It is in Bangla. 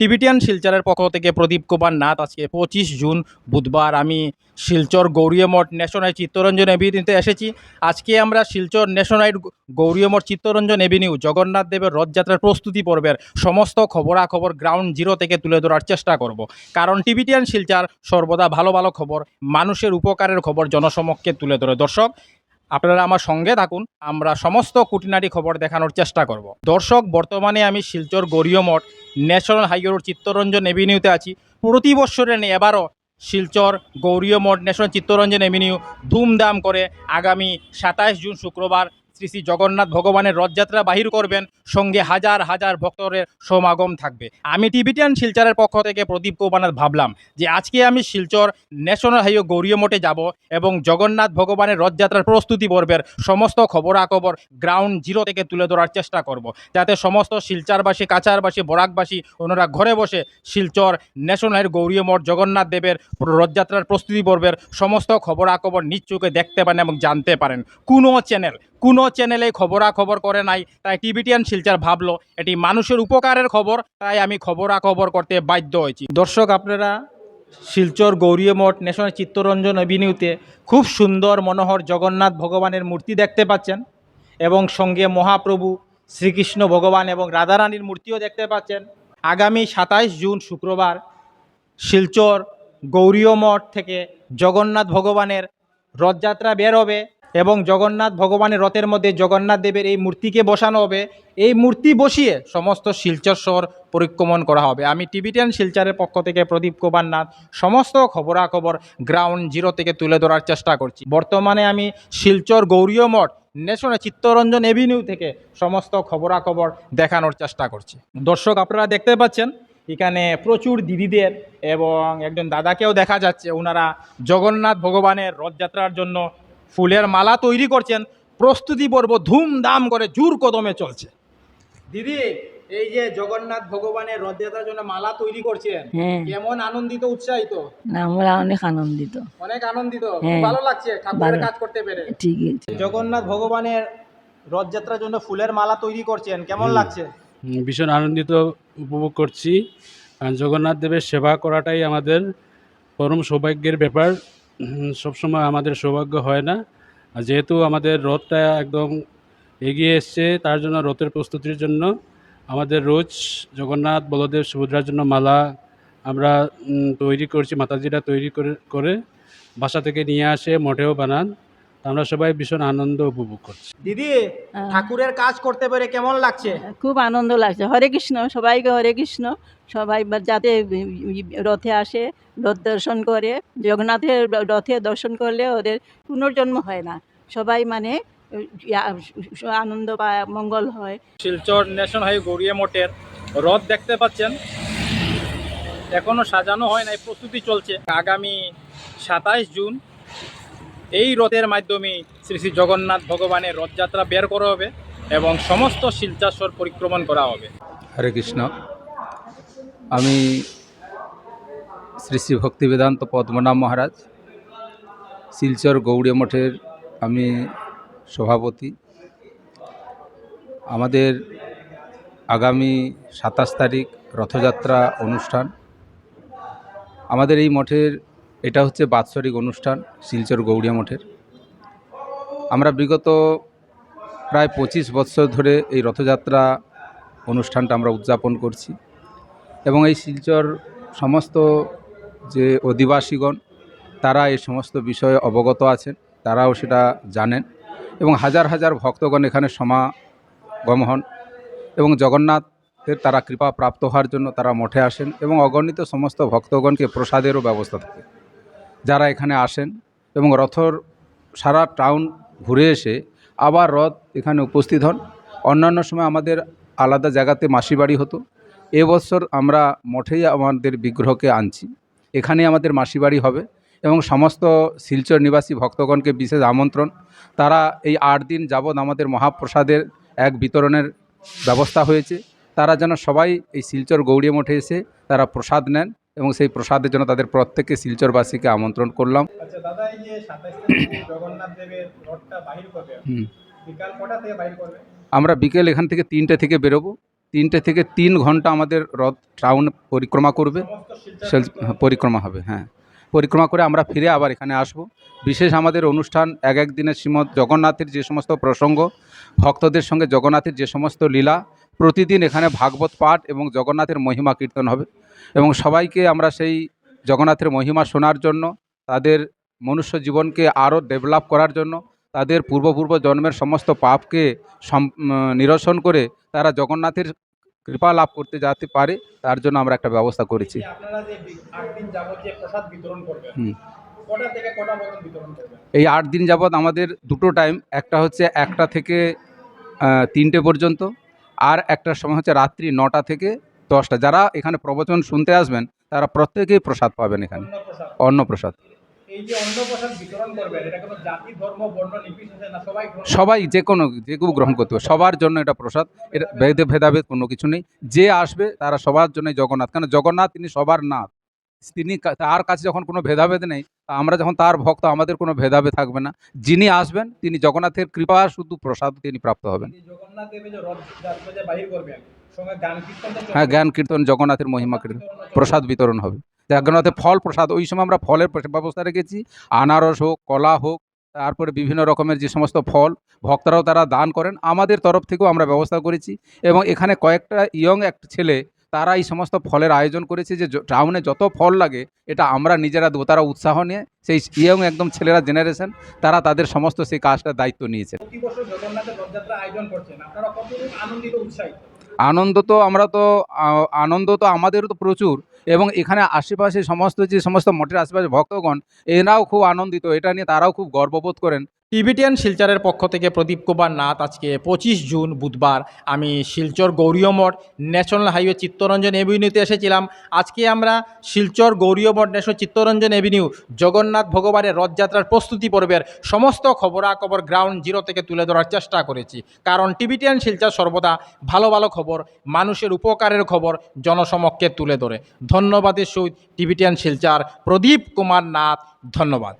টিবিটিয়ান শিলচরের পক্ষ থেকে প্রদীপ কুমার নাথ আজকে পঁচিশ জুন বুধবার। আমি শিলচর গৌরীয় মঠ ন্যাশনাল চিত্তরঞ্জন এভিনিউতে এসেছি। আজকে আমরা শিলচর ন্যাশনাল গৌরীয় মঠ চিত্তরঞ্জন এভিনিউ, জগন্নাথ দেবের রথযাত্রার প্রস্তুতি পর্বের সমস্ত খবরাখবর গ্রাউন্ড জিরো থেকে তুলে ধরার চেষ্টা করব। কারণ টিবিটিয়ান শিলচর সর্বদা ভালো ভালো খবর, মানুষের উপকারের খবর জনসমক্ষে তুলে ধরে। দর্শক, আপনারা আমার সঙ্গে থাকুন, আমরা সমস্ত কুটিনাটি খবর দেখানোর চেষ্টা করব। দর্শক, বর্তমানে আমি শিলচর গৌরীয় মঠ ন্যাশনাল হাইওয়ে চিত্তরঞ্জন এভিনিউতে আছি। প্রতি বছরের নেই এবারও শিলচর গৌরীয় মঠ ন্যাশনাল চিত্তরঞ্জন এভিনিউ ধুমধাম করে আগামী সাতাশ জুন শুক্রবার শ্রী শ্রী জগন্নাথ ভগবানের রথযাত্রা বাহির করবেন, সঙ্গে হাজার হাজার ভক্তদের সমাগম থাকবে। আমি টিবিটিয়ান শিলচরের পক্ষ থেকে প্রদীপ কৌবানাথ ভাবলাম যে আজকে আমি শিলচর ন্যাশনাল হাইওয়ে গৌরীয় মঠে যাব এবং জগন্নাথ ভগবানের রথযাত্রার প্রস্তুতি পর্বের সমস্ত খবরাখবর গ্রাউন্ড জিরো থেকে তুলে ধরার চেষ্টা করব। যাতে সমস্ত শিলচারবাসী, কাছারবাসী, বরাকবাসী ওনারা ঘরে বসে শিলচর ন্যাশনাল গৌরীয় মঠ, জগন্নাথ দেবের রথযাত্রার প্রস্তুতি পর্বের সমস্ত খবরাখবর নিজ দেখতে পারেন এবং জানতে পারেন। কোনো চ্যানেল কোনো চ্যানেলে খবরাখবর করে নাই। তাই টিবিটিয়ান শিলচার ভাবলো, এটি মানুষের উপকারের খবর, তাই আমি খবরাখবর করতে বাধ্য হয়েছি। দর্শক, আপনারা শিলচর গৌরীয় মঠ ন্যাশনাল চিত্তরঞ্জন অভিনিউতে খুব সুন্দর মনোহর জগন্নাথ ভগবানের মূর্তি দেখতে পাচ্ছেন এবং সঙ্গে মহাপ্রভু শ্রীকৃষ্ণ ভগবান এবং রাধারানীর মূর্তিও দেখতে পাচ্ছেন। আগামী সাতাইশ জুন শুক্রবার শিলচর গৌরীয় মঠ থেকে জগন্নাথ ভগবানের রথযাত্রা বের হবে। এবং জগন্নাথ ভগবানের রথের মধ্যে জগন্নাথ দেবের এই মূর্তিকে বসানো হবে। এই মূর্তি বসিয়ে সমস্ত শিলচর শহর পরিক্রমণ করা হবে। আমি টিভিটেন শিলচরের পক্ষ থেকে প্রদীপ কুমার নাথ সমস্ত খবরাখবর গ্রাউন্ড জিরো থেকে তুলে ধরার চেষ্টা করছি। বর্তমানে আমি শিলচর গৌরীয় মঠ ন্যাশনাল চিত্তরঞ্জন এভিনিউ থেকে সমস্ত খবরাখবর দেখানোর চেষ্টা করছি। দর্শক, আপনারা দেখতে পাচ্ছেন, এখানে প্রচুর দিদিদের এবং একজন দাদাকেও দেখা যাচ্ছে। ওনারা জগন্নাথ ভগবানের রথযাত্রার জন্য ফুলের মালা তৈরি করছেন প্রস্তুতি পর্ব ধুমধাম করে জোর কদমে চলছে। দিদি এই যে জগন্নাথ ভগবানের রথযাত্রার জন্য মালা তৈরি করছেন হ্যাঁ। কেমন আনন্দিত উৎসাহিত? না, আমরা অনেক আনন্দিত। অনেক আনন্দিত হ্যাঁ। ভালো লাগছে ঠাকুরের কাজ করতে পেরে। ঠিক আছে জগন্নাথ ভগবানের রথযাত্রার জন্য ফুলের মালা তৈরি করছেন কেমন লাগছে? ভীষণ আনন্দিত উপভোগ করছি। কারণ জগন্নাথ দেবের সেবা করাটাই আমাদের পরম সৌভাগ্যের ব্যাপার। সবসময় আমাদের সৌভাগ্য হয় না। আর যেহেতু আমাদের রথটা একদম এগিয়ে এসছে, তার জন্য রথের প্রস্তুতির জন্য আমাদের রোজ জগন্নাথ, বলদেব, সুভদ্রার জন্য মালা আমরা তৈরি করছি, মাতাজিরা তৈরি করে করে বাসা থেকে নিয়ে আসে, মঠেও বানান। আমরা সবাই ভীষণ আনন্দ উপভোগ করছি। দিদি হ্যাঁ। ঠাকুরের কাজ করতে পেরে কেমন লাগছে? খুব আনন্দ লাগছে। হরে কৃষ্ণ সবাইকে হরে কৃষ্ণ। সবাই যাতে রথে আসে রথ দর্শন করে। জগন্নাথের রথে দর্শন করলে ওদের পুনর্জন্ম হয় না। সবাই মানে আনন্দ বা মঙ্গল হয়। শিলচর ন্যাশনাল হাই গড়িয়া মঠের রথ দেখতে পাচ্ছেন। এখনও সাজানো হয় নাই প্রস্তুতি চলছে। আগামী সাতাইশ জুন এই রথের মাধ্যমে শ্রী শ্রী জগন্নাথ ভগবানের রথযাত্রা বের করা হবে এবং সমস্ত শিলচাশ্বর পরিক্রমণ করা হবে। হরে কৃষ্ণ। আমি শ্রী শ্রী ভক্তিবেদান্ত পদ্মনাম মহারাজ, শিলচর গৌড়ীয় মঠের আমি সভাপতি। আমাদের আগামী সাতাশ তারিখ রথযাত্রা অনুষ্ঠান। আমাদের এই মঠের এটা হচ্ছে বাৎসরিক অনুষ্ঠান শিলচর গৌড়িয়া মঠের। আমরা বিগত প্রায় পঁচিশ বছর ধরে এই রথযাত্রা অনুষ্ঠানটা আমরা উদযাপন করছি এবং এই শিলচর সমস্ত যে অধিবাসীগণ, তারা এই সমস্ত বিষয়ে অবগত আছেন, তারাও সেটা জানেন এবং হাজার হাজার ভক্তগণ এখানে সমাগম হন এবং জগন্নাথের তারা কৃপা প্রাপ্ত হওয়ার জন্য তারা মঠে আসেন এবং অগণিত সমস্ত ভক্তগণকে প্রসাদেরও ব্যবস্থা থাকে। যারা এখানে আসেন এবং রথর সারা টাউন ঘুরে এসে আবার রথ এখানে উপস্থিত হন। অন্যান্য সময় আমাদের আলাদা জায়গাতে মাসি বাড়ি হতো এবছর আমরা মঠেই আমাদের বিগ্রহকে আনছি। এখানেই আমাদের মাসি বাড়ি হবে এবং সমস্ত শিলচর নিবাসী ভক্তগণকে বিশেষ আমন্ত্রণ। তারা এই আট দিন যাবৎ আমাদের মহাপ্রসাদের এক বিতরণের ব্যবস্থা হয়েছে। তারা যেন সবাই এই শিলচর গৌড়িয়া মঠে এসে তারা প্রসাদ নেন। এবং সেই প্রসাদের জন্য তাদের প্রত্যেককে শিলচরবাসীকে আমন্ত্রণ করলাম। আচ্ছা আমরা বিকেল এখান থেকে তিনটে থেকে বেরোবো। তিনটে থেকে তিন ঘণ্টা আমাদের রথ টাউন পরিক্রমা করবে। হ্যাঁ, পরিক্রমা হবে হ্যাঁ। পরিক্রমা করে আমরা ফিরে আবার এখানে আসব। বিশেষ আমাদের অনুষ্ঠান এক এক দিনের শ্রীমৎ জগন্নাথের যে সমস্ত প্রসঙ্গ ভক্তদের সঙ্গে জগন্নাথের যে সমস্ত লীলা প্রতিদিন এখানে ভাগবত পাঠ এবং জগন্নাথের মহিমা কীর্তন হবে। এবং সবাইকে আমরা সেই জগন্নাথের মহিমা শোনার জন্য তাদের মনুষ্য জীবনকে আরও ডেভেলপ করার জন্য তাদের পূর্বপূর্ব জন্মের সমস্ত পাপকে সম- নিরসন করে তারা জগন্নাথের কৃপা লাভ করতে যাতে পারে তার জন্য আমরা একটা ব্যবস্থা করেছি। এই আট দিন যাবৎ আমাদের দুটো টাইম একটা হচ্ছে একটা থেকে তিনটে পর্যন্ত আর একটা সময় হচ্ছে রাত্রি নটা থেকে দশটা। যারা এখানে প্রবচন শুনতে আসবেন তারা প্রত্যেকেই প্রসাদ পাবেন এখানে। অন্ন প্রসাদ অন্ন প্রসাদ এই যে অন্ন প্রসাদ বিতরণ করবেন এটা কোনো জাতি ধর্ম বর্ণ নির্বিশেষে না সবাই গ্রহণ করবে? সবাই যে কোনো যে কেউ গ্রহণ করতে পারে। সবার জন্য এটা প্রসাদ। এটা ভেদে ভেদাভেদ কোনো কিছু নেই। যে আসবে তারা সবার জন্য জগন্নাথ। কেন? জগন্নাথ তিনি সবার নাথ। তিনি তার কাছে যখন কোনো ভেদাভেদ নেই তা আমরা যখন তার ভক্ত আমাদের কোনো ভেদাভেদ থাকবে না। যিনি আসবেন তিনি জগন্নাথের কৃপা শুধু প্রসাদ তিনি প্রাপ্ত হবেন। হ্যাঁ জ্ঞান কীর্তন জগন্নাথের মহিমা কীর্তন প্রসাদ বিতরণ হবে। জগন্নাথের ফল প্রসাদ ওই সময় আমরা ফলের ব্যবস্থা রেখেছি। আনারস হোক কলা হোক তারপরে বিভিন্ন রকমের যে সমস্ত ফল ভক্তরাও তারা দান করেন। আমাদের তরফ থেকেও আমরা ব্যবস্থা করেছি। এবং এখানে কয়েকটা ইয়ং একটা ছেলে তারা এই সমস্ত ফলের আয়োজন করেছে যে টাউনে যত ফল লাগে এটা আমরা নিজেরা দেবো তারা উৎসাহ নিয়ে সেই ইয়ং একদম ছেলেরা জেনারেশন তারা তাদের সমস্ত সেই কাজটার দায়িত্ব নিয়েছে। আনন্দ তো আমরা তো আনন্দ তো আমাদেরও তো প্রচুর এবং এখানে আশেপাশে সমস্ত যে সমস্ত মঠের আশেপাশে ভক্তগণ এরাও খুব আনন্দিত এটা নিয়ে তারাও খুব গর্ববোধ করেন। টিবিটিয়ান শিলচরের পক্ষ থেকে প্রদীপ কুমার নাথ আজকে পঁচিশ জুন বুধবার। আমি শিলচর গৌরীয় মঠ, ন্যাশনাল হাইওয়ে চিত্তরঞ্জন এভিনিউতে এসেছিলাম। আজকে আমরা শিলচর গৌরীয় মঠ, ন্যাশনাল চিত্তরঞ্জন এভিনিউ, জগন্নাথ ভগবানের রথযাত্রার প্রস্তুতি পর্বের সমস্ত খবরাখবর গ্রাউন্ড জিরো থেকে তুলে ধরার চেষ্টা করেছি। কারণ টিবিটিয়ান শিলচর সর্বদা ভালো ভালো খবর, মানুষের উপকারের খবর জনসমক্ষে তুলে ধরে। ধন্যবাদের সহিত টিবিটিয়ান শিলচর প্রদীপ কুমার নাথ, ধন্যবাদ।